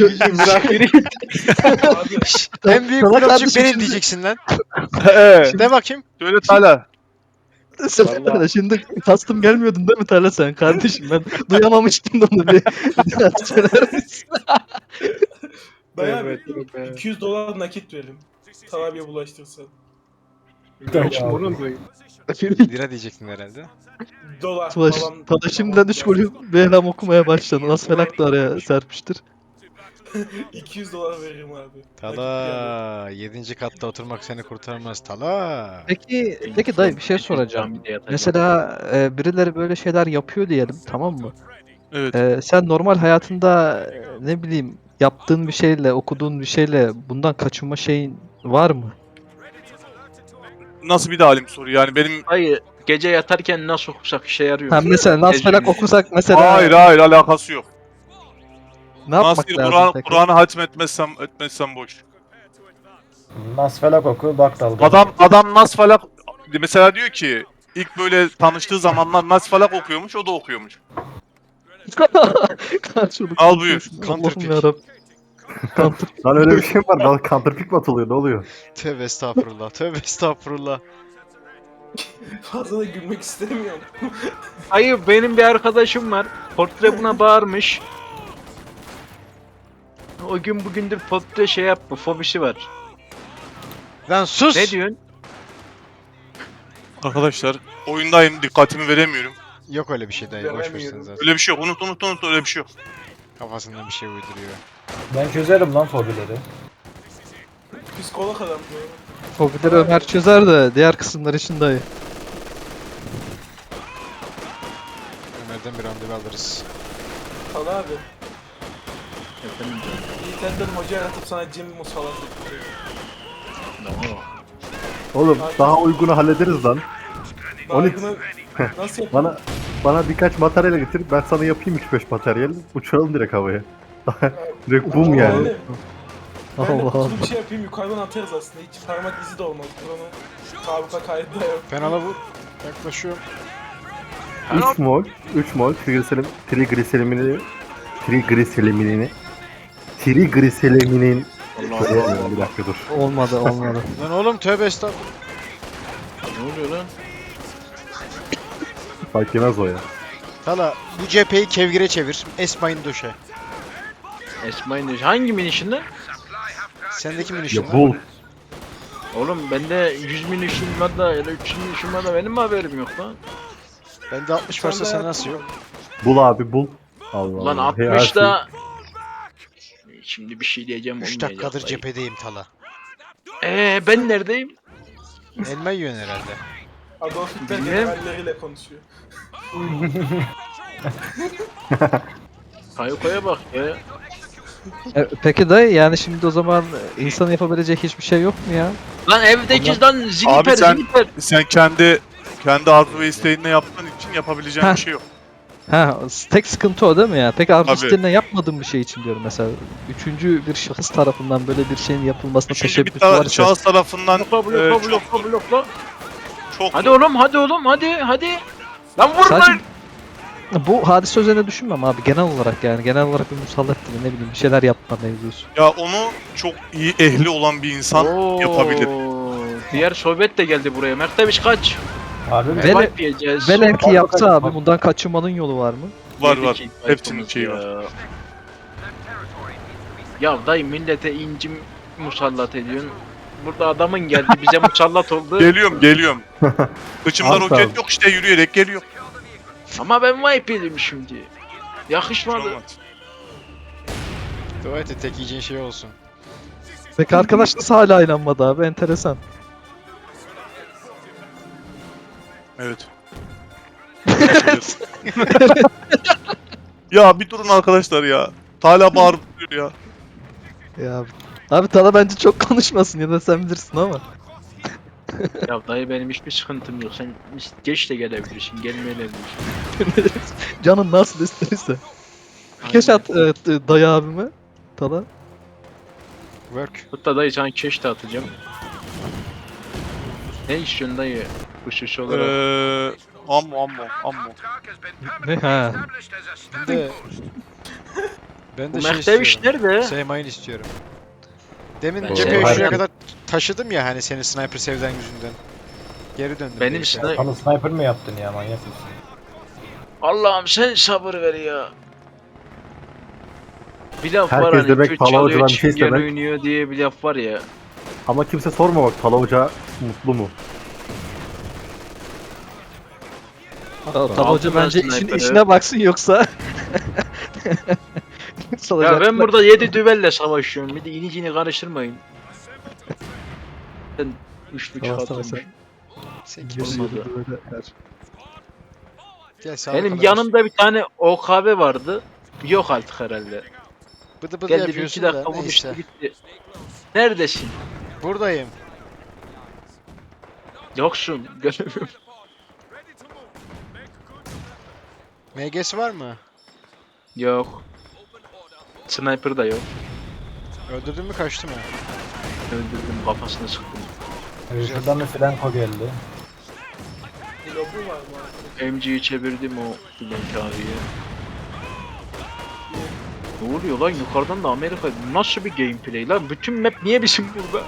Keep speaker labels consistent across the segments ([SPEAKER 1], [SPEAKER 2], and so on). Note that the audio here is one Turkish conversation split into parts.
[SPEAKER 1] Bırak biri.
[SPEAKER 2] Abi
[SPEAKER 3] En büyük blokçu
[SPEAKER 4] kardeşim
[SPEAKER 3] benim
[SPEAKER 4] şimdi-
[SPEAKER 3] diyeceksin lan.
[SPEAKER 5] Ee,
[SPEAKER 3] De bakayım.
[SPEAKER 5] söyle Tala.
[SPEAKER 4] Sen şimdi kastım gelmiyordun değil mi Tala sen kardeşim ben duyamamıştım da onu bir, bir daha söyler misin?
[SPEAKER 2] Dayı abi
[SPEAKER 5] Evet, evet.
[SPEAKER 2] 200 dolar nakit verelim. Tarabiye bulaştırsan.
[SPEAKER 3] Lira diyeceksin herhalde.
[SPEAKER 2] Dolar
[SPEAKER 4] Tala,
[SPEAKER 2] falan.
[SPEAKER 4] Tala şimdiden 3 golü Behram okumaya başladı. Nasıl felak da araya serpiştir.
[SPEAKER 2] 200 dolar veririm abi.
[SPEAKER 3] Tala. 7. katta oturmak seni kurtarmaz. Tala.
[SPEAKER 4] Peki, peki dayı bir şey soracağım. Mesela e, birileri böyle şeyler yapıyor diyelim tamam mı?
[SPEAKER 5] Evet.
[SPEAKER 4] E, sen normal hayatında e, ne bileyim yaptığın bir şeyle okuduğun bir şeyle bundan kaçınma şeyin var mı?
[SPEAKER 5] Nasıl bir de halim soru yani benim
[SPEAKER 1] Hayır. Gece yatarken nasıl okusak işe yarıyor.
[SPEAKER 4] Ha mesela Nas felak okusak mesela
[SPEAKER 5] hayır hayır alakası yok.
[SPEAKER 4] Ne yapmak
[SPEAKER 5] Nasıl
[SPEAKER 4] lazım
[SPEAKER 5] Kur'an
[SPEAKER 4] peki?
[SPEAKER 5] Kur'an'ı hatmetmezsem etmezsem boş.
[SPEAKER 6] Nasfelak oku bak dalga.
[SPEAKER 5] Adam adam nas falak mesela diyor ki ilk böyle tanıştığı zamanlar nas falak okuyormuş o da okuyormuş. Al buyur.
[SPEAKER 4] Allah'ım
[SPEAKER 3] Counterpick.
[SPEAKER 4] yarabbim. Counter.
[SPEAKER 7] Lan öyle bir şey mi var? Lan counterpick mi atılıyor? Ne oluyor?
[SPEAKER 3] Tövbe estağfurullah. Tövbe estağfurullah.
[SPEAKER 2] Fazla da gülmek istemiyorum.
[SPEAKER 1] Hayır benim bir arkadaşım var. Portre buna bağırmış. O gün bugündür portre şey yapma fobisi var.
[SPEAKER 3] Lan sus.
[SPEAKER 1] Ne diyorsun?
[SPEAKER 5] Arkadaşlar oyundayım dikkatimi veremiyorum.
[SPEAKER 3] Yok öyle bir şey dayı. Boş versin zaten.
[SPEAKER 5] Öyle bir şey yok unut unut unut öyle bir şey yok.
[SPEAKER 3] Kafasından bir şey uyduruyor.
[SPEAKER 6] Ben çözerim lan fobileri.
[SPEAKER 2] Psikolog adam diyor.
[SPEAKER 4] Fobileri Ömer çözer de diğer kısımlar için dayı.
[SPEAKER 3] Ömer'den bir randevu alırız.
[SPEAKER 2] Tala abi.
[SPEAKER 1] Canım.
[SPEAKER 2] Nintendo'nun hoca yaratıp sana cin musallat ediyor.
[SPEAKER 1] No.
[SPEAKER 7] Oğlum daha uygunu hallederiz lan.
[SPEAKER 2] Daha
[SPEAKER 7] 12.
[SPEAKER 2] bunu nasıl yapayım?
[SPEAKER 7] Bana bana birkaç materyal getir. Ben sana yapayım 3-5 materyal. Uçuralım direkt havaya. direkt boom yani.
[SPEAKER 2] Ben de
[SPEAKER 4] Allah Allah.
[SPEAKER 2] bir şey yapayım yukarıdan atarız aslında. Hiç parmak izi de olmaz. Buranın tabuka kaydı da yok.
[SPEAKER 3] Penala vur. Yaklaşıyorum.
[SPEAKER 7] 3 mol, 3 mol trigliserim, trigliserimini trigliserimini trigliseriminin Söyleyemiyorum, bir dakika dur.
[SPEAKER 4] Olmadı olmadı.
[SPEAKER 3] Lan oğlum tövbe estağfurullah.
[SPEAKER 1] Ne oluyor lan?
[SPEAKER 7] Fark yemez o ya.
[SPEAKER 3] Tala bu cepheyi kevgire çevir. Esmayın döşe.
[SPEAKER 1] Esma'nın hangi minişinde?
[SPEAKER 3] Sendeki minişin
[SPEAKER 7] Ya
[SPEAKER 3] var.
[SPEAKER 7] bul.
[SPEAKER 1] Oğlum bende 100 minişim var da ya da 300 minişim var da benim mi haberim yok lan?
[SPEAKER 3] Bende 60 varsa sen nasıl yok?
[SPEAKER 7] Bul abi bul. Allah
[SPEAKER 1] Lan
[SPEAKER 7] Allah. Hey, her
[SPEAKER 1] 60
[SPEAKER 7] şey-
[SPEAKER 1] da... Şimdi bir şey diyeceğim
[SPEAKER 3] 3
[SPEAKER 1] olmayacak.
[SPEAKER 3] dakikadır
[SPEAKER 1] dayı.
[SPEAKER 3] cephedeyim Tala.
[SPEAKER 1] Eee ben neredeyim?
[SPEAKER 3] Elma yiyorsun herhalde.
[SPEAKER 2] Adolf Hitler
[SPEAKER 1] Bilmem.
[SPEAKER 2] generalleriyle konuşuyor.
[SPEAKER 1] Kayıkoya bak ya.
[SPEAKER 4] E, peki dayı yani şimdi o zaman insanın yapabilecek hiçbir şey yok mu ya?
[SPEAKER 1] Lan evdeki lan ziliper
[SPEAKER 5] Abi sen- kendi kendi arzu ve isteğinle yaptığın için yapabileceğin
[SPEAKER 4] Heh.
[SPEAKER 5] bir şey yok.
[SPEAKER 4] Ha tek sıkıntı o değil mi ya?
[SPEAKER 5] Tabii.
[SPEAKER 4] isteğinden yapmadığım bir şey için diyorum mesela. Üçüncü bir şahıs tarafından böyle bir şeyin yapılmasına
[SPEAKER 5] Üçüncü bir
[SPEAKER 4] teşebbüs
[SPEAKER 5] ta-
[SPEAKER 4] varsa.
[SPEAKER 5] şahıs tarafından
[SPEAKER 1] Blokla
[SPEAKER 5] e,
[SPEAKER 1] blokla
[SPEAKER 5] çok,
[SPEAKER 1] blokla blokla.
[SPEAKER 5] çok
[SPEAKER 1] Hadi oğlum hadi oğlum hadi hadi. Lan vur
[SPEAKER 4] Sadece-
[SPEAKER 1] lan.
[SPEAKER 4] Bu hadise üzerine düşünmem abi genel olarak yani genel olarak bir musallat gibi ne bileyim bir şeyler yapma mevzusu.
[SPEAKER 5] ya onu çok iyi ehli olan bir insan
[SPEAKER 1] Oo,
[SPEAKER 5] yapabilir.
[SPEAKER 1] Diğer sohbet de geldi buraya. Mertemiş kaç.
[SPEAKER 6] Harbi mi?
[SPEAKER 4] Vele-. Velev ki yaptı abi bundan kaçınmanın yolu var mı?
[SPEAKER 5] Var var. Hepsinin şeyi
[SPEAKER 1] ya.
[SPEAKER 5] var.
[SPEAKER 1] Ya dayı millete incim musallat ediyorsun. Burada adamın geldi bize musallat oldu.
[SPEAKER 5] Geliyorum geliyorum. Kıçımda
[SPEAKER 7] Abi
[SPEAKER 5] roket
[SPEAKER 7] tamam.
[SPEAKER 5] yok işte yürüyerek geliyor.
[SPEAKER 1] Ama ben yedim şimdi. Yakışmadı.
[SPEAKER 3] Dua et de tek yiyeceğin şey olsun.
[SPEAKER 4] Peki arkadaş nasıl hala inanmadı abi enteresan.
[SPEAKER 5] Evet. ya bir durun arkadaşlar ya. Hala bağırıp duruyor ya.
[SPEAKER 4] Ya abi Tala bence çok konuşmasın ya da sen bilirsin ama.
[SPEAKER 1] Ya dayı benim hiçbir sıkıntım yok. Sen geç de gelebilirsin, gelmeyebilirsin.
[SPEAKER 4] Canın nasıl isterse. Keş at e, dayı abime. Tala.
[SPEAKER 3] Work.
[SPEAKER 1] Hatta dayı sana keş de atacağım. Ne istiyorsun dayı? Hususi olarak.
[SPEAKER 5] Eee... Ammo ammo ammo.
[SPEAKER 4] Ne ha?
[SPEAKER 3] Bir de Ben
[SPEAKER 1] Bu
[SPEAKER 3] de şey
[SPEAKER 1] Mehdeviş
[SPEAKER 3] istiyorum.
[SPEAKER 1] nerede?
[SPEAKER 3] Seymayın istiyorum. Demin
[SPEAKER 1] Ben
[SPEAKER 6] Seymayın-
[SPEAKER 3] şuraya kadar taşıdım ya hani seni sniper sevden yüzünden. Geri döndüm.
[SPEAKER 1] Benim
[SPEAKER 3] neyse.
[SPEAKER 1] sniper-
[SPEAKER 6] Halı sniper mı yaptın ya manyak mısın?
[SPEAKER 1] Allah'ım sen sabır ver ya. Bir laf var
[SPEAKER 7] Herkes
[SPEAKER 1] hani
[SPEAKER 7] demek
[SPEAKER 1] Kürt
[SPEAKER 7] Pala
[SPEAKER 1] çalıyor
[SPEAKER 7] bir şey
[SPEAKER 1] çingen
[SPEAKER 7] istemek.
[SPEAKER 1] oynuyor diye bir laf var ya.
[SPEAKER 7] Ama kimse sorma bak Tala Hoca mutlu mu?
[SPEAKER 4] Hoca
[SPEAKER 1] ben
[SPEAKER 4] bence işin,
[SPEAKER 1] sniper'ı.
[SPEAKER 4] işine baksın yoksa.
[SPEAKER 1] Ya ben burada 7 düvelle savaşıyorum. Bir de inicini karıştırmayın. Ben 3.5
[SPEAKER 4] Tamam,
[SPEAKER 1] atılmış.
[SPEAKER 4] tamam,
[SPEAKER 3] Sen
[SPEAKER 4] Yürü,
[SPEAKER 3] kimsin?
[SPEAKER 4] yürü, böyle her.
[SPEAKER 3] Gel sağ
[SPEAKER 1] Benim yanımda bir tane OKB vardı. Yok artık herhalde.
[SPEAKER 3] Bıdı bıdı
[SPEAKER 1] Geldi bir
[SPEAKER 3] yapıyorsun
[SPEAKER 1] iki
[SPEAKER 3] da
[SPEAKER 1] dakika vurmuştu
[SPEAKER 3] neyse.
[SPEAKER 1] gitti. Neredesin?
[SPEAKER 3] Buradayım.
[SPEAKER 1] Yoksun. Göremiyorum.
[SPEAKER 3] MG'si var mı?
[SPEAKER 1] Yok. Sniper da yok.
[SPEAKER 3] Öldürdün mü kaçtı mı?
[SPEAKER 1] Öldürdüm kafasını sıktım.
[SPEAKER 6] Şuradan da Flanko geldi.
[SPEAKER 2] Bir lobu var mı?
[SPEAKER 1] MG'yi çevirdim o Bülent abiye. Ne oluyor lan yukarıdan da Amerika nasıl bir gameplay lan bütün map niye bizim burada?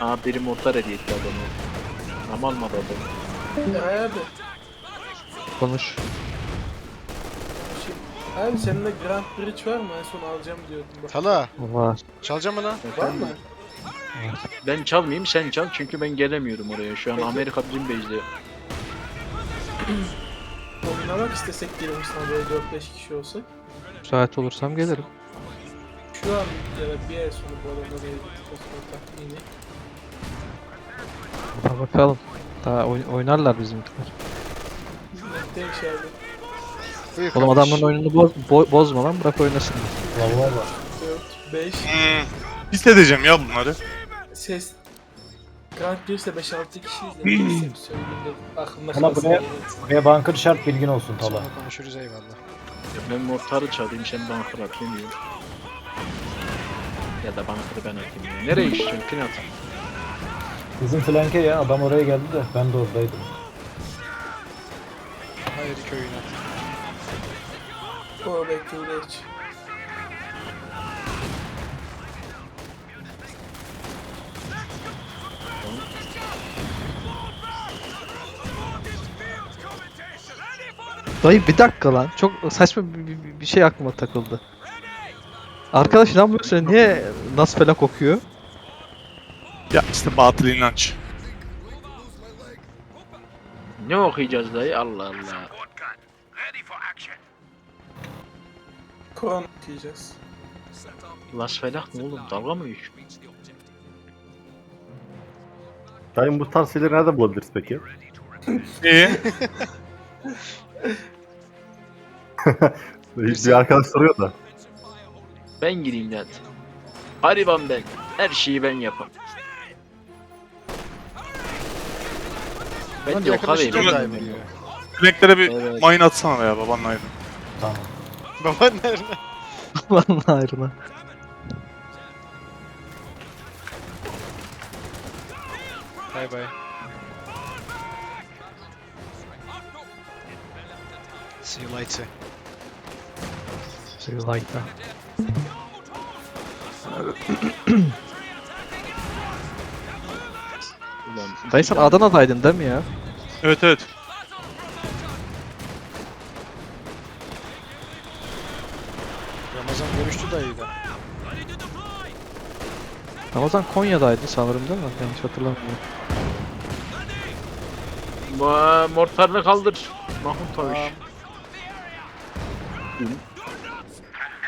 [SPEAKER 1] Aa biri mortar hediye etti adamı. Aman mı adamı?
[SPEAKER 2] Ya abi.
[SPEAKER 4] Konuş.
[SPEAKER 2] Abi seninle Grand Bridge var mı? En son alacağım diyordun bak.
[SPEAKER 3] Tala
[SPEAKER 4] Var.
[SPEAKER 3] çalacağım mı lan?
[SPEAKER 2] Var mı?
[SPEAKER 1] Ben çalmayayım sen çal çünkü ben gelemiyorum oraya şu an
[SPEAKER 2] Peki.
[SPEAKER 1] Amerika bizim base'de.
[SPEAKER 2] Oynamak istesek diyelim sana böyle 4-5 kişi olsak.
[SPEAKER 4] Müsait olursam gelirim.
[SPEAKER 2] Şu an ya da bir ay sonra bu adamla bir tahmini.
[SPEAKER 4] Bakalım. Daha oyn- oynarlar bizimkiler.
[SPEAKER 2] Netteymiş abi.
[SPEAKER 3] Buyur
[SPEAKER 4] Oğlum
[SPEAKER 3] kardeş.
[SPEAKER 4] adamların oyununu boz, bo- bozma lan bırak oynasın.
[SPEAKER 6] Vallahi var.
[SPEAKER 2] 4, 5,
[SPEAKER 5] Hmm. Hissedeceğim ya bunları.
[SPEAKER 2] ses. Grand Prix'de 5-6 kişiyiz de neyse söyleyeyim dedim. Aklımda
[SPEAKER 6] Ama
[SPEAKER 2] kalsın
[SPEAKER 6] buraya-
[SPEAKER 2] diye.
[SPEAKER 6] Buraya bunker şart bilgin olsun Tala.
[SPEAKER 3] Sonra konuşuruz eyvallah.
[SPEAKER 1] Ya ben mortarı çalayım sen bunker atayım diyor. Ya da bunker'ı ben atayım diyor. Nereye istiyorsun Pinat?
[SPEAKER 6] Bizim flanke ya adam oraya geldi de ben de oradaydım.
[SPEAKER 3] Hayır köyüne.
[SPEAKER 2] O bekle uğraş.
[SPEAKER 4] Dayı bir dakika lan. Çok saçma bir, bir- bir şey aklıma takıldı. Arkadaş inanmıyorsun sen niye nas falan kokuyor?
[SPEAKER 5] Ya işte batıl inanç.
[SPEAKER 1] Ne okuyacağız dayı Allah Allah.
[SPEAKER 2] Kur'an okuyacağız.
[SPEAKER 1] Las Vegas ne oğlum dalga mı geçiyor?
[SPEAKER 7] Dayım bu tarz şeyleri nerede bulabiliriz peki?
[SPEAKER 5] İyi.
[SPEAKER 7] Bir arkadaş soruyor da.
[SPEAKER 1] Ben gireyim net. Hariban ben. Her şeyi ben yaparım. Ben de ben
[SPEAKER 3] biliyor.
[SPEAKER 5] Renkleri bir
[SPEAKER 1] Evet.
[SPEAKER 5] mayın atsana ya babanın ayrı.
[SPEAKER 6] Tamam.
[SPEAKER 3] Baban nerede?
[SPEAKER 4] Vallahi ayrına.
[SPEAKER 3] Bay bay. See you later.
[SPEAKER 4] So you.
[SPEAKER 1] Ulan,
[SPEAKER 4] Dayı sen Adana'daydın değil mi ya?
[SPEAKER 5] Evet evet.
[SPEAKER 3] Ramazan
[SPEAKER 4] Konya'daydı sanırım değil mi? Yanlış hatırlamıyorum.
[SPEAKER 1] Ma- mortarını kaldır. Mahmut Tavuş.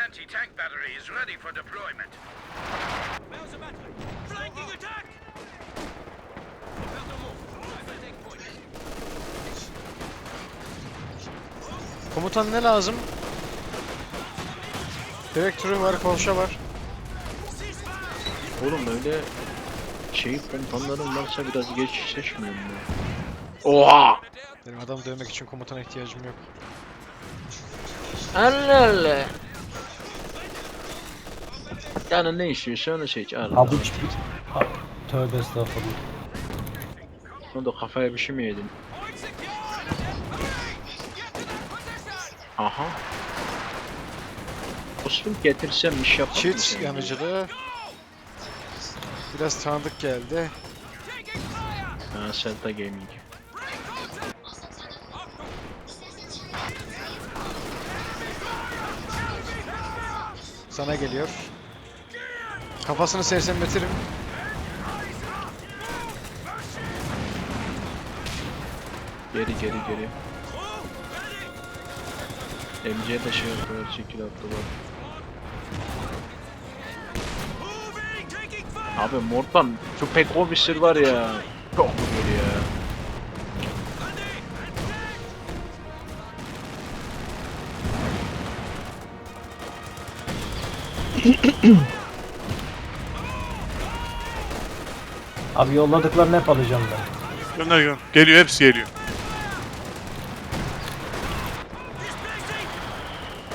[SPEAKER 8] Anti-tank battery is ready for deployment.
[SPEAKER 3] Komutan ne lazım? Direktörü var, kolşa var.
[SPEAKER 1] Oğlum öyle şey komutanların varsa biraz geç seçmiyorum ya. Oha!
[SPEAKER 3] Benim adam dövmek için komutana ihtiyacım yok.
[SPEAKER 1] Allah Allah. Yani ne istiyorsa onu seç. Al.
[SPEAKER 6] Abi hiç... Ha, Tövbe estağfurullah.
[SPEAKER 1] Onu da kafaya bir şey mi yedin? Aha. Osman getirsem iş yapar
[SPEAKER 3] Çift
[SPEAKER 1] mısın?
[SPEAKER 3] yanıcılığı. Biraz tanıdık geldi.
[SPEAKER 1] Ha Celta Gaming.
[SPEAKER 3] Sana geliyor. Kafasını sersemletirim.
[SPEAKER 1] Geri geri geri. MC'ye de şey yapıyorlar, şekil attılar. Abi Mortan şu Pekovisir var ya. Çok vuruyor ya.
[SPEAKER 6] Abi yolladıklarını hep alacağım ben.
[SPEAKER 5] Gönder gönder. Geliyor hepsi geliyor.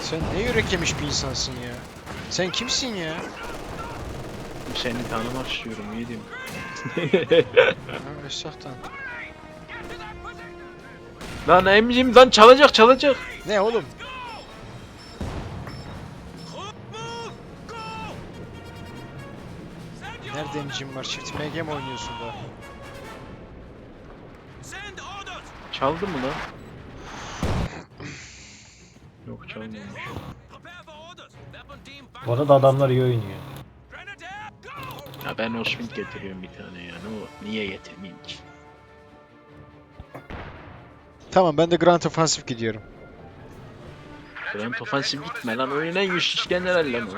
[SPEAKER 3] Sen ne yürek yemiş bir insansın ya. Sen kimsin ya?
[SPEAKER 1] Seni tanımak istiyorum yedim.
[SPEAKER 3] Ha, Esahtan.
[SPEAKER 1] Lan emcim lan çalacak çalacak.
[SPEAKER 3] Ne oğlum? Nerede emcim var? Çift MG mi oynuyorsun da?
[SPEAKER 1] Çaldı mı lan? Yok çalmamış.
[SPEAKER 6] Bu arada adamlar iyi oynuyor.
[SPEAKER 1] Ya ben Osmint getiriyorum bir tane ya. Ne o? Niye getirmeyeyim ki?
[SPEAKER 3] Tamam ben de Grand Offensive gidiyorum.
[SPEAKER 1] Grand Offensive gitme lan. Oyunun en güçlü general lan o.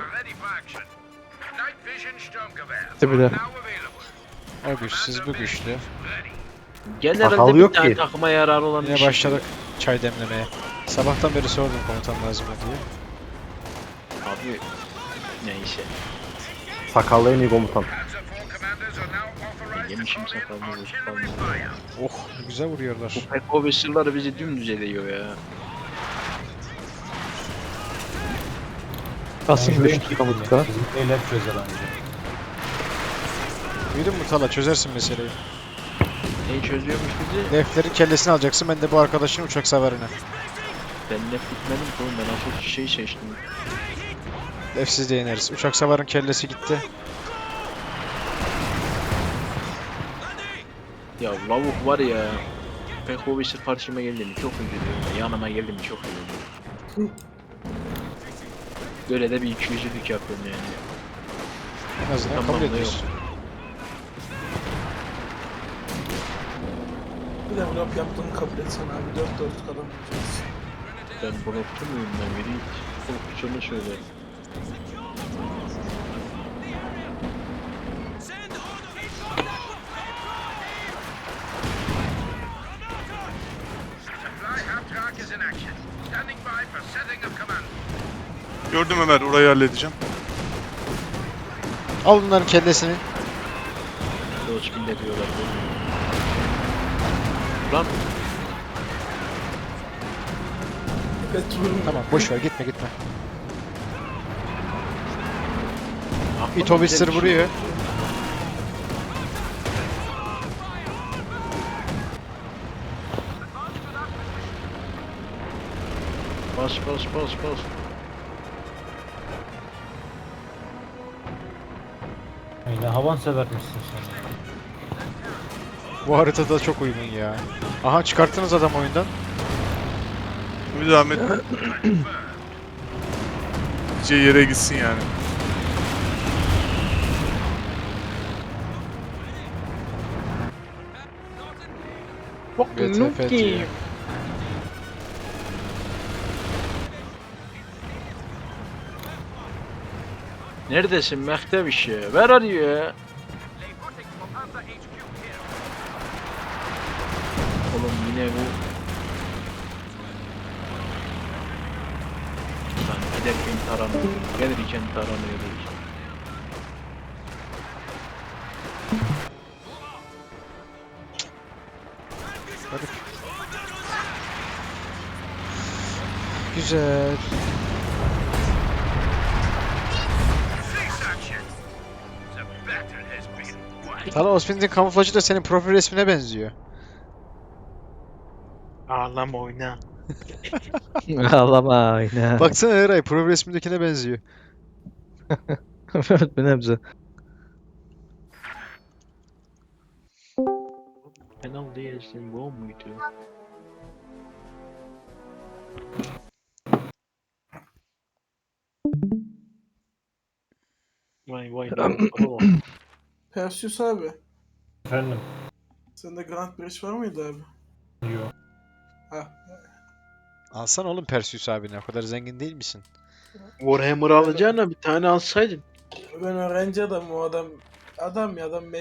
[SPEAKER 8] Now available.
[SPEAKER 3] O güçsüz bu güçlü.
[SPEAKER 1] Generalde bir
[SPEAKER 7] yok
[SPEAKER 1] tane
[SPEAKER 7] ki.
[SPEAKER 1] takıma yararı olan bir
[SPEAKER 3] Yine
[SPEAKER 1] şey.
[SPEAKER 3] başladık çay demlemeye. Sabahtan beri sordum komutan lazım mı diye.
[SPEAKER 1] Abi neyse.
[SPEAKER 7] Sakallı en iyi komutan.
[SPEAKER 1] Yemişim sakalını,
[SPEAKER 8] fire.
[SPEAKER 3] Oh güzel vuruyorlar.
[SPEAKER 1] Bu Pekovisir'lar bizi dümdüz ediyor ya.
[SPEAKER 4] Kasım
[SPEAKER 6] Bizimkiler
[SPEAKER 4] kamutka.
[SPEAKER 6] Bizimkiler çözer anca.
[SPEAKER 3] Duydun mu Tala çözersin meseleyi.
[SPEAKER 1] Neyi çözüyormuş bizi?
[SPEAKER 3] Deflerin kellesini alacaksın ben de bu arkadaşın uçak savarını.
[SPEAKER 1] Ben lef gitmedim ki oğlum ben asıl şey seçtim.
[SPEAKER 3] Defsiz de yeneriz. Uçak savarın kellesi gitti.
[SPEAKER 1] Ya lavuk var ya. Pekovisir karşıma geldi mi çok üzülüyorum. Yanıma geldi mi çok üzülüyorum. Böyle de bir iki yüzlülük yapıyorum yani.
[SPEAKER 3] En azından
[SPEAKER 1] Tamam,
[SPEAKER 3] kabul
[SPEAKER 1] da
[SPEAKER 3] ediyorsun.
[SPEAKER 2] Bir de blok yaptığını kabul etsen abi. Dört dörtlük adam olacaksın.
[SPEAKER 1] Ben blokçu muyum ben biri blokçunu söyle.
[SPEAKER 8] Supply
[SPEAKER 5] Gördüm Ömer orayı halledeceğim.
[SPEAKER 3] Al bunların kellesini.
[SPEAKER 1] Doçkin de diyorlar. Lan
[SPEAKER 3] Tamam boş ver gitme gitme.
[SPEAKER 1] Aklıma
[SPEAKER 3] İtobistir
[SPEAKER 1] güzel bir şey
[SPEAKER 3] vuruyor.
[SPEAKER 1] Bas bas bas bas.
[SPEAKER 6] Yine havan severmişsin sen.
[SPEAKER 3] Bu haritada çok uygun ya. Aha çıkarttınız adam oyundan.
[SPEAKER 5] Bir zahmet. Gideceği yere gitsin yani.
[SPEAKER 1] Bak
[SPEAKER 3] VTF diyor.
[SPEAKER 1] Neredesin Mehdeviş ya? Ver arıyor. Oğlum yine bu... Lan giderken taranıyor, gelirken taranıyor.
[SPEAKER 3] Garip. Güzel. Tala Osman'ın kamuflajı da senin profil resmine benziyor.
[SPEAKER 1] Ağlama oyna.
[SPEAKER 4] Ağlama aynen.
[SPEAKER 3] Baksana Eray pro resmindekine benziyor.
[SPEAKER 4] evet bir nebze.
[SPEAKER 1] Penal değilsin bu muydu? Vay vay. bravo.
[SPEAKER 2] Perseus abi.
[SPEAKER 6] Efendim.
[SPEAKER 2] Sende Grand Bridge var mıydı abi?
[SPEAKER 6] Yok.
[SPEAKER 2] Ha.
[SPEAKER 3] Alsana oğlum Perseus abine. O kadar zengin değil misin?
[SPEAKER 1] Warhammer alacağına bir tane alsaydın.
[SPEAKER 2] Ben öğrenci adam o adam. Adam ya adam